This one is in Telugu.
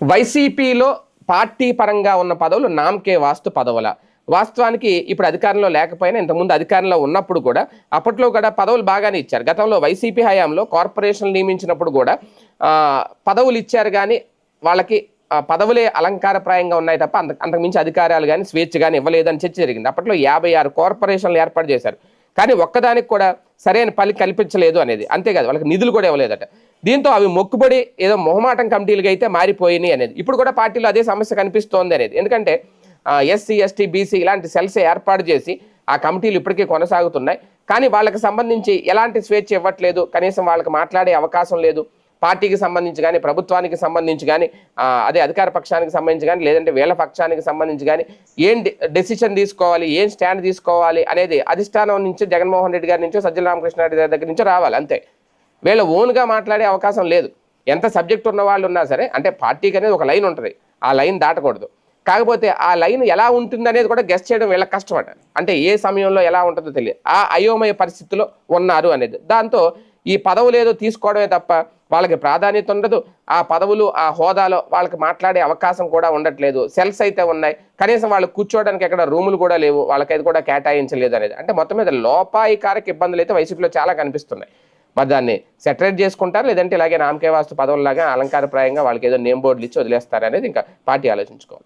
వైసీపీలో పార్టీ పరంగా ఉన్న పదవులు నామకే వాస్తు పదవుల. వాస్తవానికి ఇప్పుడు అధికారంలో లేకపోయినా ఇంతకుముందు అధికారంలో ఉన్నప్పుడు కూడా అప్పట్లో కూడా పదవులు బాగానే ఇచ్చారు. గతంలో వైసీపీ హయాంలో కార్పొరేషన్లు నియమించినప్పుడు కూడా పదవులు ఇచ్చారు కానీ వాళ్ళకి పదవులే అలంకారప్రాయంగా ఉన్నాయి తప్ప అంత అంతకుమించి అధికారాలు కానీ స్వేచ్ఛ కానీ ఇవ్వలేదని చర్చ జరిగింది. అప్పట్లో యాభై ఆరు కార్పొరేషన్లు ఏర్పాటు చేశారు. కానీ ఒక్కదానికి కూడా సరైన పని కల్పించలేదు అనేది. అంతేకాదు వాళ్ళకి నిధులు కూడా ఇవ్వలేదట. దీంతో అవి మొక్కుబడి ఏదో మొహమాటం కమిటీలుగా అయితే మారిపోయినాయి అనేది. ఇప్పుడు కూడా పార్టీలో అదే సమస్య కనిపిస్తోంది అనేది. ఎందుకంటే ఎస్సీ ఎస్టీ బీసీ ఇలాంటి సెల్స్ ఏర్పాటు చేసి ఆ కమిటీలు ఇప్పటికీ కొనసాగుతున్నాయి. కానీ వాళ్ళకి సంబంధించి ఎలాంటి స్వేచ్ఛ ఇవ్వట్లేదు. కనీసం వాళ్ళకి మాట్లాడే అవకాశం లేదు. పార్టీకి సంబంధించి కానీ ప్రభుత్వానికి సంబంధించి కానీ అదే అధికార పక్షానికి సంబంధించి కానీ లేదంటే వేల పక్షానికి సంబంధించి కానీ ఏం డెసిషన్ తీసుకోవాలి ఏం స్టాండ్ తీసుకోవాలి అనేది అధిష్టానం నుంచి జగన్మోహన్ రెడ్డి గారి నుంచో సజ్జల రామకృష్ణారెడ్డి గారి దగ్గర నుంచో రావాలి అంతే. వీళ్ళ ఓన్గా మాట్లాడే అవకాశం లేదు. ఎంత సబ్జెక్ట్ ఉన్న వాళ్ళు ఉన్నా సరే అంటే పార్టీకి అనేది ఒక లైన్ ఉంటుంది. ఆ లైన్ దాటకూడదు. కాకపోతే ఆ లైన్ ఎలా ఉంటుంది అనేది కూడా గెస్ట్ చేయడం వీళ్ళకి కష్టం అంట. అంటే ఏ సమయంలో ఎలా ఉంటుందో తెలియదు. ఆ అయోమయ పరిస్థితిలో ఉన్నారు అనేది. దాంతో ఈ పదవులు ఏదో తీసుకోవడమే తప్ప వాళ్ళకి ప్రాధాన్యత ఉండదు. ఆ పదవులు ఆ హోదాలో వాళ్ళకి మాట్లాడే అవకాశం కూడా ఉండట్లేదు. సెల్స్ అయితే ఉన్నాయి. కనీసం వాళ్ళు కూర్చోవడానికి ఎక్కడ రూములు కూడా లేవు. వాళ్ళకైతే కూడా కేటాయించలేదు అనేది. అంటే మొత్తం మీద లోపాయికారక ఇబ్బందులు అయితే వైసీపీలో చాలా కనిపిస్తున్నాయి. మరి దాన్ని సెటరేట్ చేసుకుంటారు లేదంటే ఇలాగే నామకే వాస్తు పదవుల్లాగా అలంకారప్రాయంగా వాళ్ళకి ఏదో నేమ్ బోర్డులు ఇచ్చి వదిలేస్తారు అనేది ఇంకా పార్టీ ఆలోచించుకోవాలి.